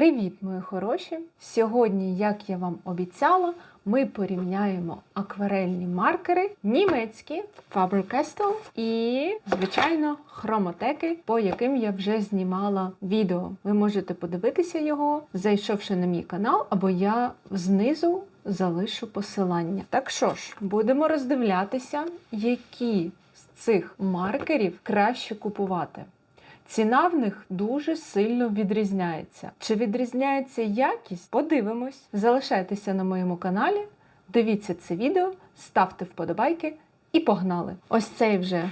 Привіт, мої хороші! Сьогодні, як я вам обіцяла, ми порівняємо акварельні маркери німецькі Faber-Castell і, звичайно, хромотеки, по яким я вже знімала відео. Ви можете подивитися його, зайшовши на мій канал, або я знизу залишу посилання. Так що ж, будемо роздивлятися, які з цих маркерів краще купувати. Ціна в них дуже сильно відрізняється. Чи відрізняється якість? Подивимось. Залишайтеся на моєму каналі, дивіться це відео, ставте вподобайки і погнали! Ось цей вже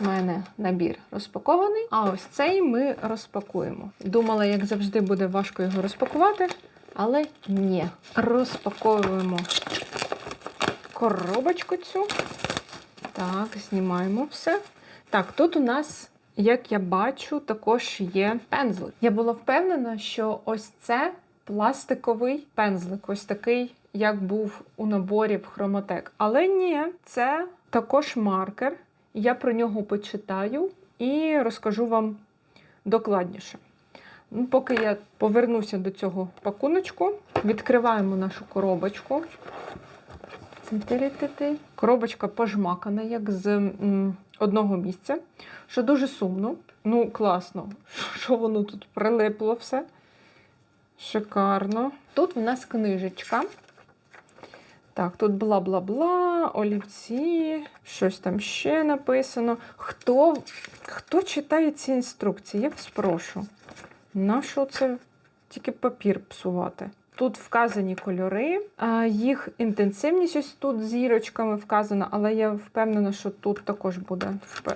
в мене набір розпакований, а ось цей ми розпакуємо. Думала, як завжди, буде важко його розпакувати, але ні. Розпаковуємо коробочку цю. Так, знімаємо все. Так, тут у нас як я бачу, також є пензлик. Я була впевнена, що ось це пластиковий пензлик, ось такий, як був у наборі в хромотек. Але ні, це також маркер. Я про нього почитаю і розкажу вам докладніше. Ну, Поки я повернуся до цього пакуночку, відкриваємо нашу коробочку. Коробочка пожмакана, як з одного місця, що дуже сумно. Ну, класно, що воно тут прилипло все. Шикарно. Тут в нас книжечка. Так, тут бла-бла-бла, олівці, щось там ще написано. Хто хто читає ці інструкції? Я вас прошу. Нащо це тільки папір псувати? Тут вказані кольори, їх інтенсивність ось тут зірочками вказана, але я впевнена, що тут також буде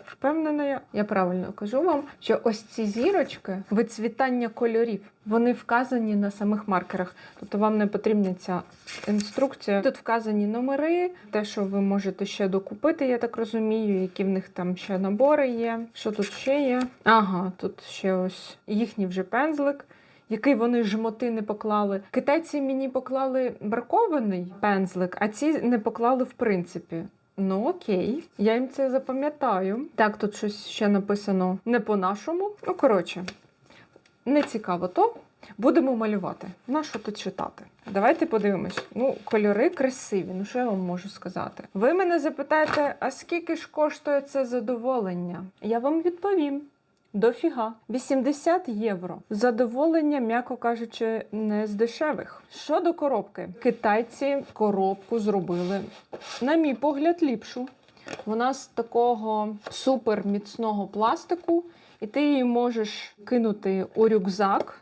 впевнена. Я, правильно кажу вам, що ось ці зірочки, вицвітання кольорів, вони вказані на самих маркерах. Тобто вам не потрібна ця інструкція. Тут вказані номери, те, що ви можете ще докупити, я так розумію, які в них там ще набори є. Що тут ще є? Ага, тут ще ось їхній вже пензлик який вони жмоти не поклали. Китайці мені поклали бракований пензлик, а ці не поклали в принципі. Ну окей, я їм це запам'ятаю. Так, тут щось ще написано не по-нашому. Ну, коротше, не цікаво то. Будемо малювати. На що тут читати? Давайте подивимось. Ну, кольори красиві, ну що я вам можу сказати? Ви мене запитаєте, а скільки ж коштує це задоволення? Я вам відповім. Дофіга 80 євро. Задоволення, м'яко кажучи, не з дешевих. Щодо коробки, китайці коробку зробили, на мій погляд, ліпшу. Вона з такого супер міцного пластику, і ти її можеш кинути у рюкзак,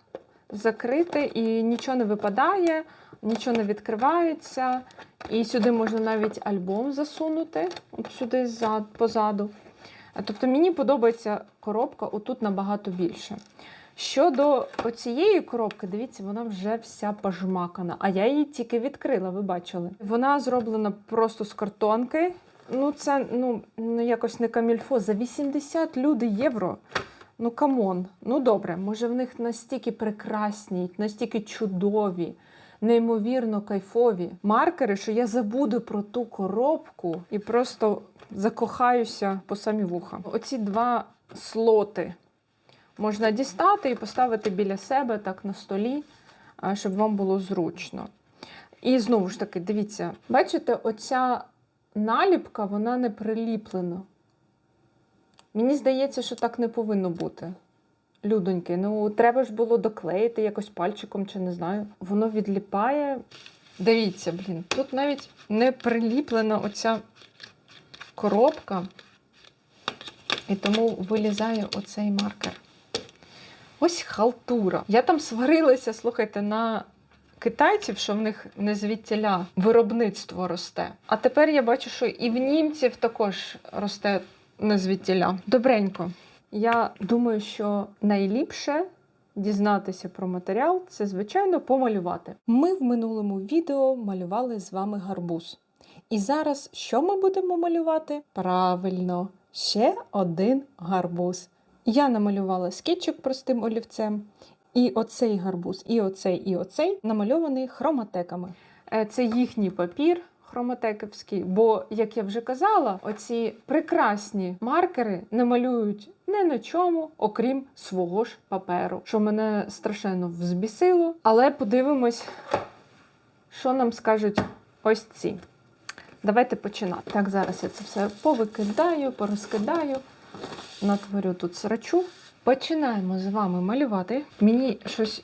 закрити, і нічого не випадає, нічого не відкривається. І сюди можна навіть альбом засунути, от сюди позаду. Тобто мені подобається коробка отут набагато більше. Щодо цієї коробки, дивіться, вона вже вся пожмакана. А я її тільки відкрила, ви бачили. Вона зроблена просто з картонки. Ну, це ну, ну якось не камільфо. За 80 люди євро. Ну, камон. Ну добре, може в них настільки прекрасні, настільки чудові, неймовірно кайфові маркери, що я забуду про ту коробку і просто закохаюся по самі вуха. Оці два слоти можна дістати і поставити біля себе так на столі, щоб вам було зручно. І знову ж таки, дивіться, бачите, оця наліпка, вона не приліплена. Мені здається, що так не повинно бути. Людоньки, ну треба ж було доклеїти якось пальчиком чи не знаю. Воно відліпає. Дивіться, блін, тут навіть не приліплена оця коробка, і тому вилізає оцей маркер. Ось халтура. Я там сварилася, слухайте, на китайців, що в них не звідтіля виробництво росте. А тепер я бачу, що і в німців також росте не звідтіля. Добренько. Я думаю, що найліпше дізнатися про матеріал це, звичайно, помалювати. Ми в минулому відео малювали з вами гарбуз. І зараз що ми будемо малювати? Правильно, ще один гарбуз. Я намалювала скетчик простим олівцем. І оцей гарбуз, і оцей, і оцей намальований хроматеками. Це їхній папір, хромотеківський. Бо, як я вже казала, оці прекрасні маркери не на чому, окрім свого ж паперу, що мене страшенно взбісило. Але подивимось, що нам скажуть ось ці. Давайте починати. Так, зараз я це все повикидаю, порозкидаю, натворю тут срачу. Починаємо з вами малювати. Мені щось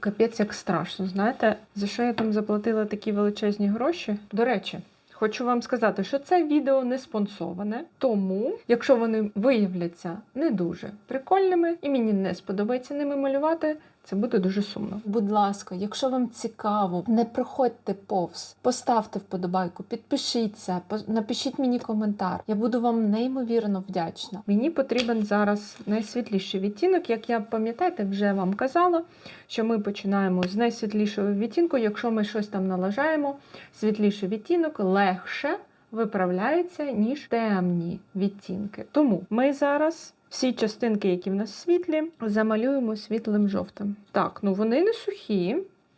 капець як страшно. Знаєте, за що я там заплатила такі величезні гроші? До речі. Хочу вам сказати, що це відео не спонсоване, тому, якщо вони виявляться не дуже прикольними і мені не сподобається ними малювати, це буде дуже сумно. Будь ласка, якщо вам цікаво, не проходьте повз, поставте вподобайку, підпишіться, напишіть мені коментар. Я буду вам неймовірно вдячна. Мені потрібен зараз найсвітліший відтінок. Як я пам'ятаєте, вже вам казала, що ми починаємо з найсвітлішого відтінку. Якщо ми щось там налажаємо, світліший відтінок легше виправляється, ніж темні відтінки. Тому ми зараз всі частинки, які в нас світлі, замалюємо світлим жовтим. Так, ну вони не сухі.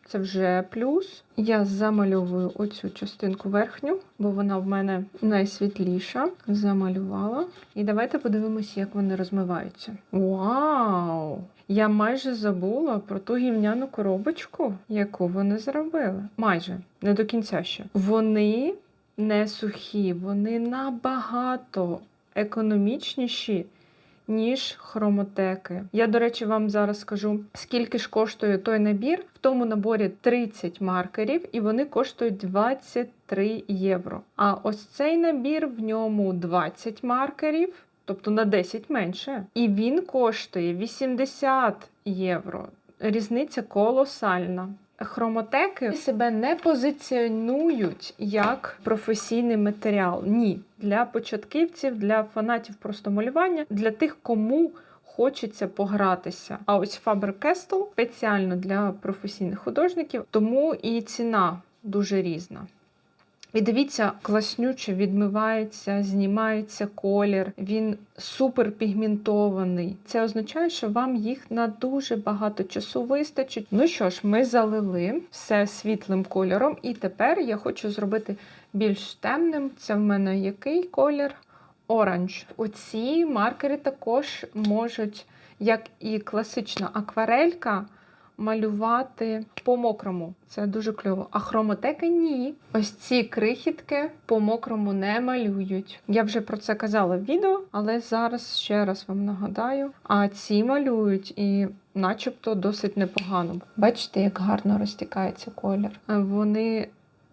Це вже плюс. Я замальовую оцю частинку верхню, бо вона в мене найсвітліша. Замалювала. І давайте подивимось, як вони розмиваються. Вау! Я майже забула про ту гівняну коробочку, яку вони зробили. Майже не до кінця ще. Вони не сухі, вони набагато економічніші. Ніж хромотеки. Я, до речі, вам зараз скажу, скільки ж коштує той набір. В тому наборі 30 маркерів, і вони коштують 23 євро. А ось цей набір в ньому 20 маркерів, тобто на 10 менше. І він коштує 80 євро. Різниця колосальна. Хромотеки себе не позиціонують як професійний матеріал. Ні, для початківців, для фанатів просто малювання, для тих, кому хочеться погратися. А ось Faber-Castell спеціально для професійних художників, тому і ціна дуже різна. І дивіться, класнюче відмивається, знімається колір, він супер пігментований. Це означає, що вам їх на дуже багато часу вистачить. Ну що ж, ми залили все світлим кольором, і тепер я хочу зробити більш темним. Це в мене який колір? Оранж. Оці маркери також можуть, як і класична акварелька, малювати по мокрому. Це дуже кльово. А хромотеки ні. Ось ці крихітки по мокрому не малюють. Я вже про це казала в відео, але зараз ще раз вам нагадаю. А ці малюють і. Начебто досить непогано. Бачите, як гарно розтікається колір. Вони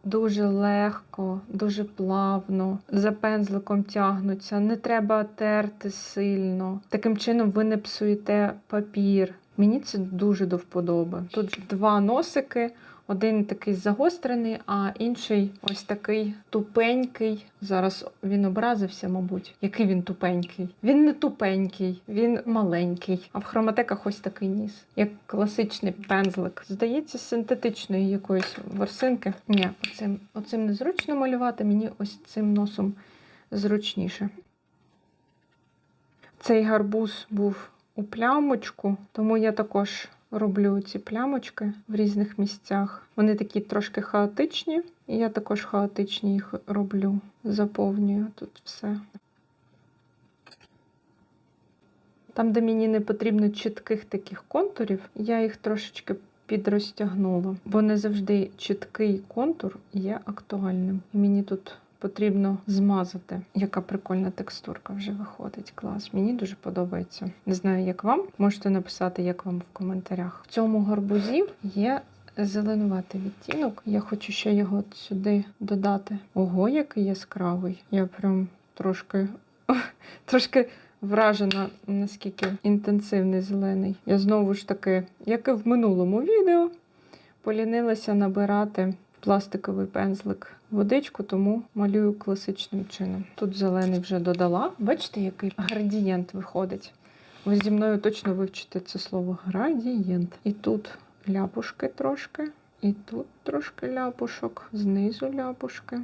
дуже легко, дуже плавно, за пензликом тягнуться, не треба терти сильно. Таким чином ви не псуєте папір. Мені це дуже до вподоби. Тут два носики, один такий загострений, а інший ось такий тупенький. Зараз він образився, мабуть. Який він тупенький? Він не тупенький, він маленький. А в хроматеках ось такий ніс, як класичний пензлик. Здається, синтетичної якоїсь ворсинки. Ні, оцим, оцим незручно малювати, мені ось цим носом зручніше. Цей гарбуз був у плямочку, тому я також роблю ці плямочки в різних місцях. Вони такі трошки хаотичні, і я також хаотичні їх роблю. Заповнюю тут все. Там, де мені не потрібно чітких таких контурів, я їх трошечки підрозтягнула, бо не завжди чіткий контур є актуальним. І мені тут потрібно змазати. Яка прикольна текстурка вже виходить. Клас. Мені дуже подобається. Не знаю, як вам. Можете написати, як вам в коментарях. В цьому гарбузі є. Зеленуватий відтінок. Я хочу ще його сюди додати. Ого, який яскравий. Я прям трошки, трошки вражена, наскільки інтенсивний зелений. Я знову ж таки, як і в минулому відео, полінилася набирати пластиковий пензлик водичку, тому малюю класичним чином. Тут зелений вже додала. Бачите, який градієнт виходить. Ви зі мною точно вивчите це слово градієнт. І тут ляпушки трошки, і тут трошки ляпушок, знизу ляпушки.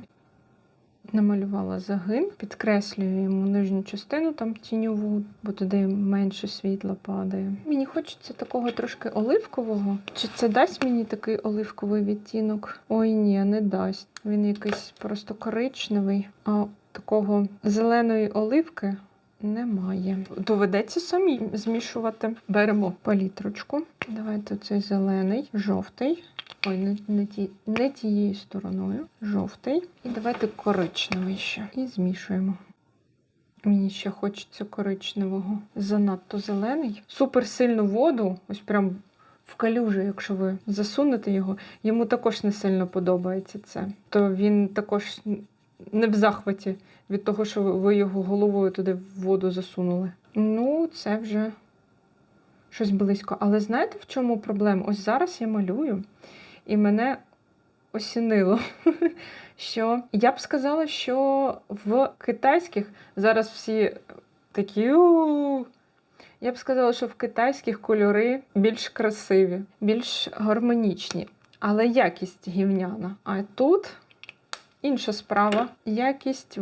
Намалювала загин, підкреслюю йому нижню частину, там тіньову, бо туди менше світла падає. Мені хочеться такого трошки оливкового. Чи це дасть мені такий оливковий відтінок? Ой, ні, не дасть. Він якийсь просто коричневий, а такого зеленої оливки немає. Доведеться самі змішувати. Беремо палітрочку. Давайте цей зелений, жовтий. Ой, не, не, ті, не тією стороною. Жовтий. І давайте коричневий ще. І змішуємо. Мені ще хочеться коричневого. Занадто зелений. Супер сильну воду, ось прям в калюжу, якщо ви засунете його, йому також не сильно подобається це. То він також не в захваті від того, що ви- його головою туди в воду засунули. Ну, це вже щось близько. Але знаєте, в чому проблема? Ось зараз я малюю, і мене осінило, що я б сказала, що в китайських зараз всі такі. Я б сказала, що в китайських кольори більш красиві, більш гармонічні, але якість гівняна. А тут інша справа. Якість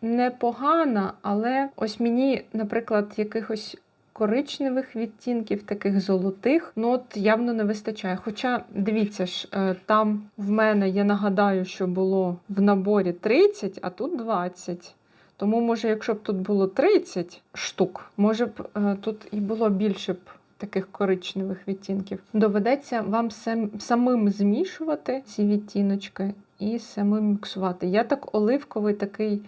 непогана, але ось мені, наприклад, якихось коричневих відтінків, таких золотих, ну от явно не вистачає. Хоча, дивіться ж, е, там в мене, я нагадаю, що було в наборі 30, а тут 20. Тому, може, якщо б тут було 30 штук, може б е, тут і було більше б таких коричневих відтінків. Доведеться вам самим змішувати ці відтіночки і самим міксувати. Я так оливковий такий,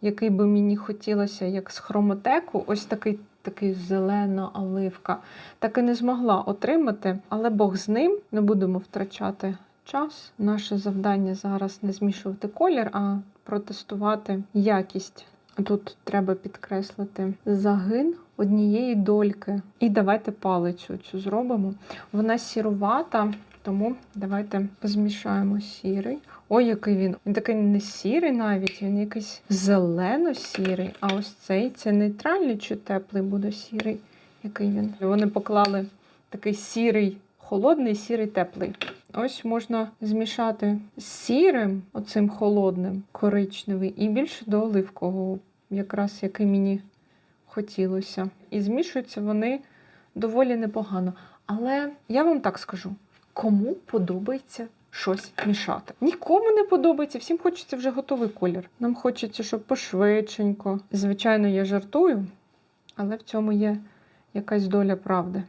який би мені хотілося, як з хромотеку, ось такий. Такий зелена оливка, так і не змогла отримати, але Бог з ним не будемо втрачати час. Наше завдання зараз не змішувати колір, а протестувати якість. Тут треба підкреслити загин однієї дольки. І давайте палицю цю зробимо. Вона сірувата, тому давайте змішаємо сірий. Ой, який він. Він такий не сірий навіть, він якийсь зелено-сірий. А ось цей це нейтральний чи теплий буде сірий. Який він. Вони поклали такий сірий, холодний, сірий, теплий. Ось можна змішати з сірим, оцим холодним, коричневий, і більше до оливкового, якраз який мені хотілося. І змішуються вони доволі непогано. Але я вам так скажу: кому подобається щось мішати? Нікому не подобається, всім хочеться вже готовий колір. Нам хочеться, щоб пошвидшенько. Звичайно, я жартую, але в цьому є якась доля правди.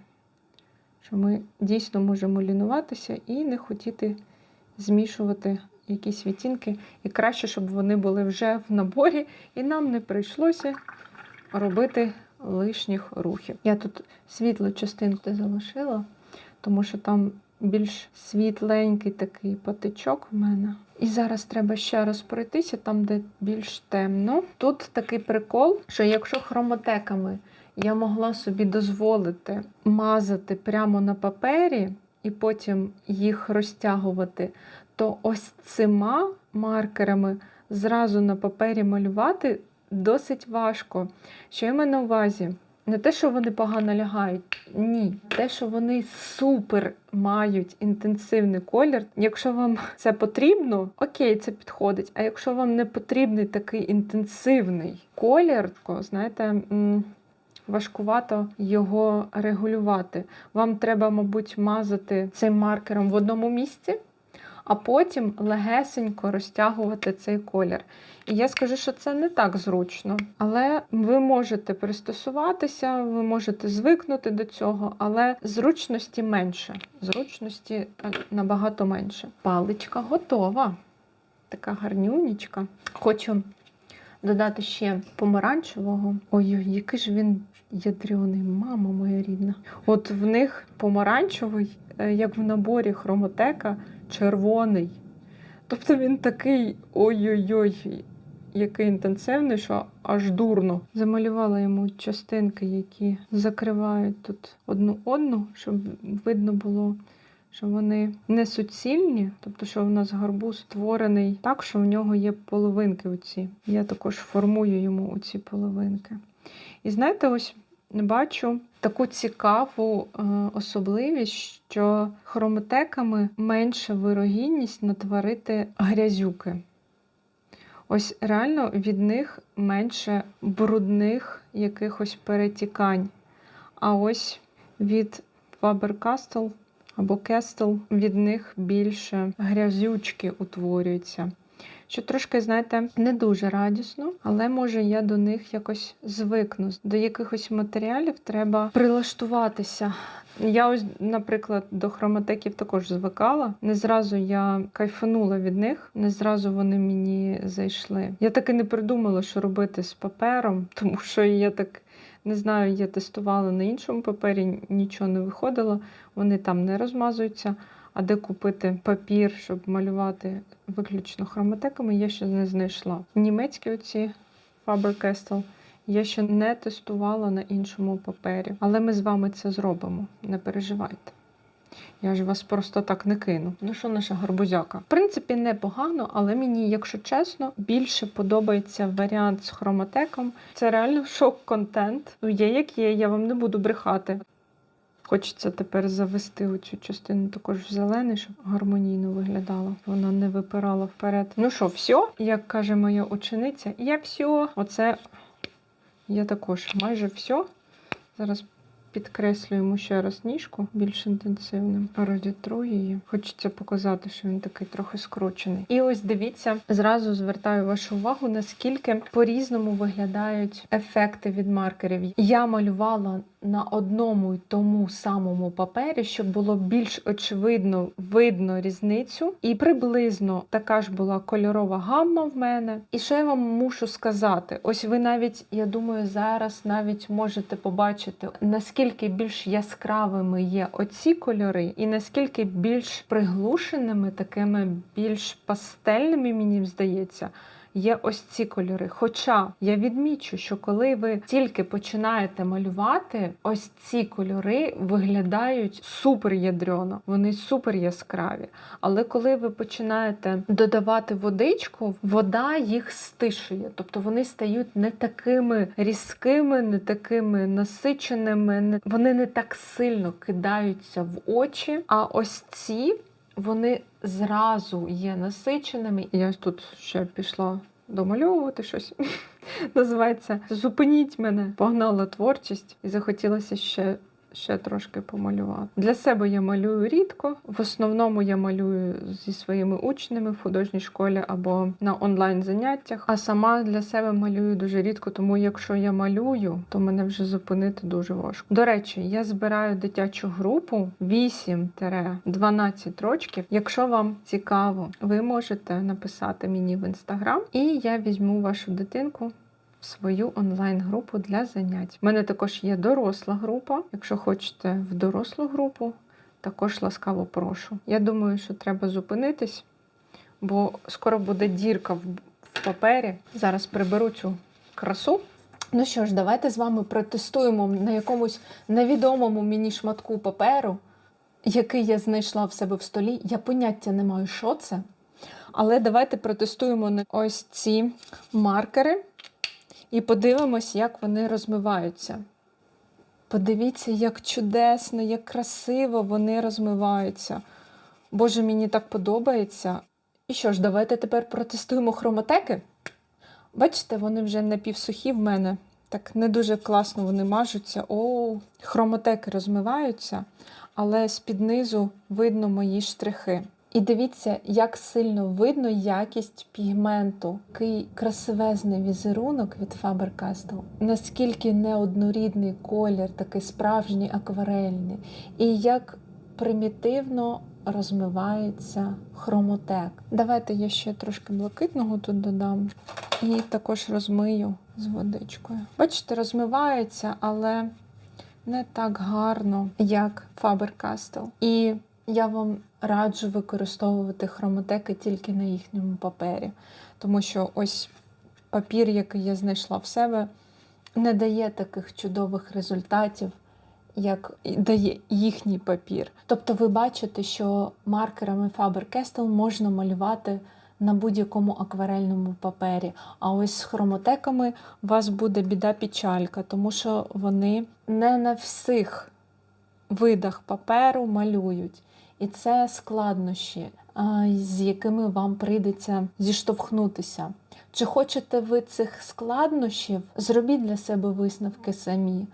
Що ми дійсно можемо лінуватися і не хотіти змішувати якісь відтінки. І краще, щоб вони були вже в наборі, і нам не прийшлося робити лишніх рухів. Я тут світлу частинку залишила, тому що там більш світленький такий патичок в мене. І зараз треба ще раз пройтися там, де більш темно. Тут такий прикол, що якщо хромотеками я могла собі дозволити мазати прямо на папері і потім їх розтягувати, то ось цими маркерами зразу на папері малювати досить важко. Що я маю на увазі? Не те, що вони погано лягають, ні. Те, що вони супер мають інтенсивний колір. Якщо вам це потрібно, окей, це підходить. А якщо вам не потрібний такий інтенсивний колір, то, знаєте, важкувато його регулювати. Вам треба, мабуть, мазати цим маркером в одному місці, а потім легесенько розтягувати цей колір. І я скажу, що це не так зручно, але ви можете пристосуватися, ви можете звикнути до цього, але зручності менше. Зручності е, набагато менше. Паличка готова. Така гарнюнічка. Хочу додати ще помаранчевого. Ой, який ж він ядрений, мама моя рідна. От в них помаранчевий, е, як в наборі хромотека, червоний. Тобто він такий ой-ой-ой, який інтенсивний, що аж дурно. Замалювала йому частинки, які закривають тут одну одну, щоб видно було, що вони не суцільні, тобто, що в нас гарбуз створений так, що в нього є половинки. Оці. Я також формую йому оці половинки. І знаєте, ось бачу таку цікаву е, особливість, що хромотеками менша вирогідність натворити грязюки. Ось реально від них менше брудних якихось перетікань. А ось від Faber-Castell або Castle від них більше грязючки утворюються. Що трошки, знаєте, не дуже радісно, але може я до них якось звикну. До якихось матеріалів треба прилаштуватися. Я ось, наприклад, до хроматеків також звикала. Не зразу я кайфанула від них, не зразу вони мені зайшли. Я так і не придумала, що робити з папером, тому що я так не знаю, я тестувала на іншому папері, нічого не виходило, вони там не розмазуються. А де купити папір, щоб малювати виключно хроматеками, я ще не знайшла. Німецькі оці Faber-Castell я ще не тестувала на іншому папері. Але ми з вами це зробимо, не переживайте. Я ж вас просто так не кину. Ну що наша гарбузяка? В принципі, непогано, але мені, якщо чесно, більше подобається варіант з хроматеком. Це реально шок-контент. Ну, є як є, я вам не буду брехати. Хочеться тепер завести оцю частину також в зелений, щоб гармонійно виглядала. Вона не випирала вперед. Ну що, все, як каже моя учениця, я все. Оце я також майже все. Зараз підкреслюємо ще раз ніжку більш інтенсивним. Розітру її. Хочеться показати, що він такий трохи скручений. І ось дивіться, зразу звертаю вашу увагу, наскільки по-різному виглядають ефекти від маркерів. Я малювала на одному й тому самому папері, щоб було більш очевидно видно різницю. І приблизно така ж була кольорова гамма в мене. І що я вам мушу сказати? Ось ви навіть, я думаю, зараз навіть можете побачити, наскільки більш яскравими є оці кольори, і наскільки більш приглушеними, такими більш пастельними, мені здається є ось ці кольори. Хоча я відмічу, що коли ви тільки починаєте малювати, ось ці кольори виглядають супер ядрено, вони супер яскраві. Але коли ви починаєте додавати водичку, вода їх стишує, тобто вони стають не такими різкими, не такими насиченими, вони не так сильно кидаються в очі. А ось ці вони зразу є насиченими. Я ось тут ще пішла домальовувати щось. Називається Зупиніть мене. Погнала творчість і захотілося ще. Ще трошки помалювати. Для себе я малюю рідко. В основному я малюю зі своїми учнями в художній школі або на онлайн заняттях. А сама для себе малюю дуже рідко, тому якщо я малюю, то мене вже зупинити дуже важко. До речі, я збираю дитячу групу 8-12 рочків. Якщо вам цікаво, ви можете написати мені в інстаграм, і я візьму вашу дитинку свою онлайн-групу для занять. У мене також є доросла група. Якщо хочете в дорослу групу, також ласкаво прошу. Я думаю, що треба зупинитись, бо скоро буде дірка в, папері. Зараз приберу цю красу. Ну що ж, давайте з вами протестуємо на якомусь невідомому мені шматку паперу, який я знайшла в себе в столі. Я поняття не маю, що це. Але давайте протестуємо на ось ці маркери і подивимось, як вони розмиваються. Подивіться, як чудесно, як красиво вони розмиваються. Боже, мені так подобається. І що ж, давайте тепер протестуємо хроматеки. Бачите, вони вже напівсухі в мене. Так не дуже класно вони мажуться. О, хромотеки розмиваються, але з-під низу видно мої штрихи. І дивіться, як сильно видно якість пігменту. Такий красивезний візерунок від Faber-Castell. Наскільки неоднорідний колір, такий справжній акварельний. І як примітивно розмивається хромотек. Давайте я ще трошки блакитного тут додам. І також розмию з водичкою. Бачите, розмивається, але не так гарно, як Faber-Castell. І я вам раджу використовувати хромотеки тільки на їхньому папері, тому що ось папір, який я знайшла в себе, не дає таких чудових результатів, як дає їхній папір. Тобто ви бачите, що маркерами Faber-Castell можна малювати на будь-якому акварельному папері. А ось з хромотеками у вас буде біда-печалька, тому що вони не на всіх видах паперу малюють. І це складнощі, з якими вам прийдеться зіштовхнутися. Чи хочете ви цих складнощів? Зробіть для себе висновки самі.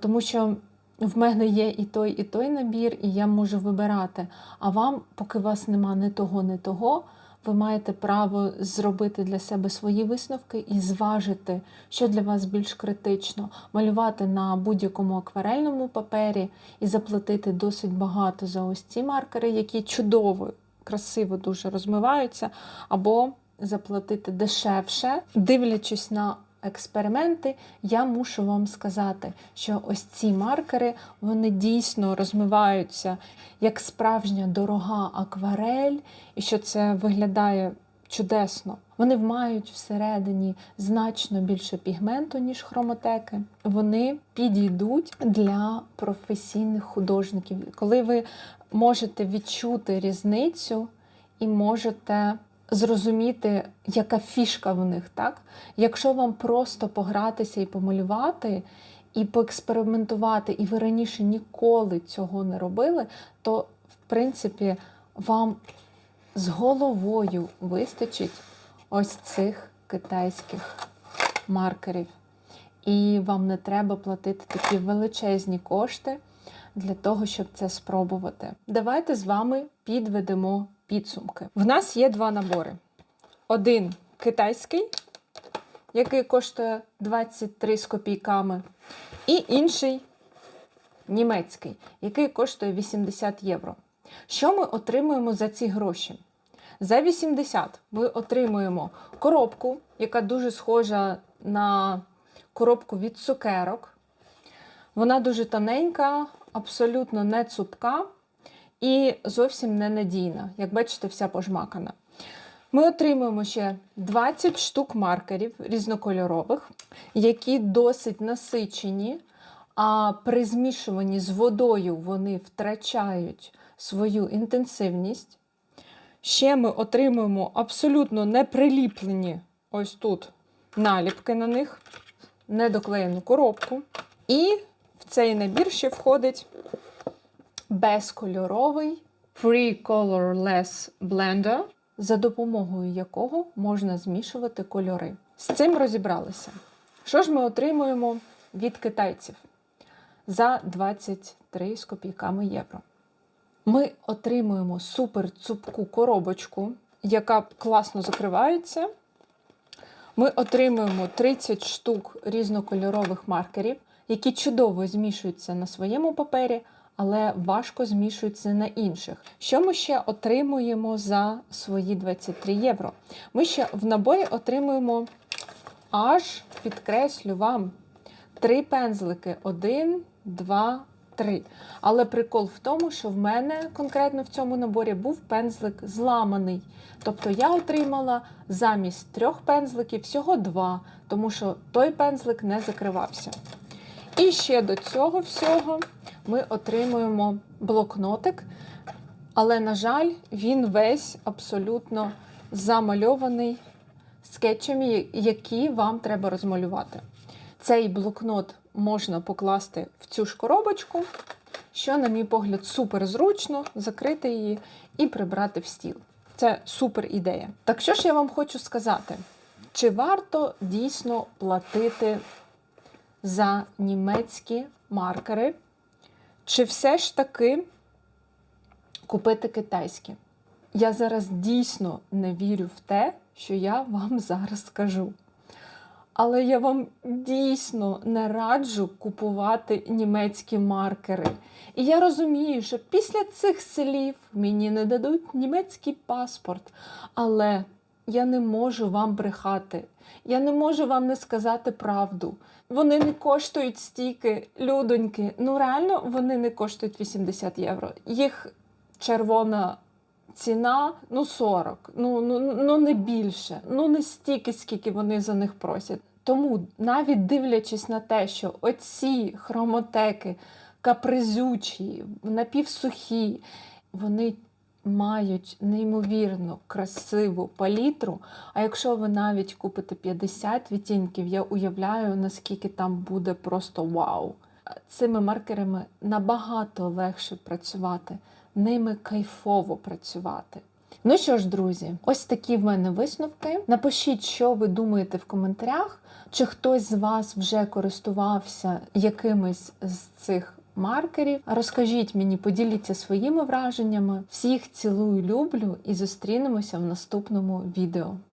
Тому що в мене є і той, і той набір, і я можу вибирати. А вам, поки вас нема не того, не того, ви маєте право зробити для себе свої висновки і зважити, що для вас більш критично, малювати на будь-якому акварельному папері і заплатити досить багато за ось ці маркери, які чудово, красиво дуже розмиваються, або заплатити дешевше, дивлячись на експерименти, я мушу вам сказати, що ось ці маркери вони дійсно розмиваються як справжня дорога акварель, і що це виглядає чудесно. Вони мають всередині значно більше пігменту, ніж хромотеки. Вони підійдуть для професійних художників. Коли ви можете відчути різницю і можете зрозуміти, яка фішка в них, так? Якщо вам просто погратися і помалювати, і поекспериментувати, і ви раніше ніколи цього не робили, то в принципі вам з головою вистачить ось цих китайських маркерів. І вам не треба платити такі величезні кошти для того, щоб це спробувати. Давайте з вами підведемо підсумки. В нас є два набори: один китайський, який коштує 23 з копійками, і інший німецький, який коштує 80 євро. Що ми отримуємо за ці гроші? За 80 ми отримуємо коробку, яка дуже схожа на коробку від цукерок. Вона дуже тоненька, абсолютно не цупка і зовсім не надійна. Як бачите, вся пожмакана. Ми отримуємо ще 20 штук маркерів різнокольорових, які досить насичені, а при змішуванні з водою вони втрачають свою інтенсивність. Ще ми отримуємо абсолютно неприліплені ось тут наліпки на них, недоклеєну коробку. І в цей набір ще входить безкольоровий Free Colorless Blender, за допомогою якого можна змішувати кольори. З цим розібралися. Що ж ми отримуємо від китайців за 23 з копійками євро? Ми отримуємо супер цупку коробочку, яка класно закривається. Ми отримуємо 30 штук різнокольорових маркерів, які чудово змішуються на своєму папері, але важко змішуються на інших. Що ми ще отримуємо за свої 23 євро? Ми ще в наборі отримуємо аж, підкреслю вам, три пензлики: один, два, три. Але прикол в тому, що в мене конкретно в цьому наборі був пензлик зламаний. Тобто я отримала замість трьох пензликів всього два, тому що той пензлик не закривався. І ще до цього всього ми отримуємо блокнотик, але, на жаль, він весь абсолютно замальований скетчами, які вам треба розмалювати. Цей блокнот можна покласти в цю ж коробочку, що, на мій погляд, супер зручно закрити її і прибрати в стіл. Це супер ідея. Так що ж я вам хочу сказати? Чи варто дійсно платити за німецькі маркери? Чи все ж таки купити китайські? Я зараз дійсно не вірю в те, що я вам зараз скажу. Але я вам дійсно не раджу купувати німецькі маркери. І я розумію, що після цих слів мені не дадуть німецький паспорт. Але я не можу вам брехати. Я не можу вам не сказати правду. Вони не коштують стільки, людоньки. Ну реально вони не коштують 80 євро. Їх червона ціна ну 40, ну, ну, ну не більше, ну не стільки, скільки вони за них просять. Тому навіть дивлячись на те, що оці хромотеки капризючі, напівсухі, вони мають неймовірно красиву палітру. А якщо ви навіть купите 50 відтінків, я уявляю, наскільки там буде просто вау. Цими маркерами набагато легше працювати, ними кайфово працювати. Ну що ж, друзі, ось такі в мене висновки. Напишіть, що ви думаєте в коментарях, чи хтось з вас вже користувався якимись з цих маркерів. Розкажіть мені, поділіться своїми враженнями. Всіх цілую, люблю і зустрінемося в наступному відео.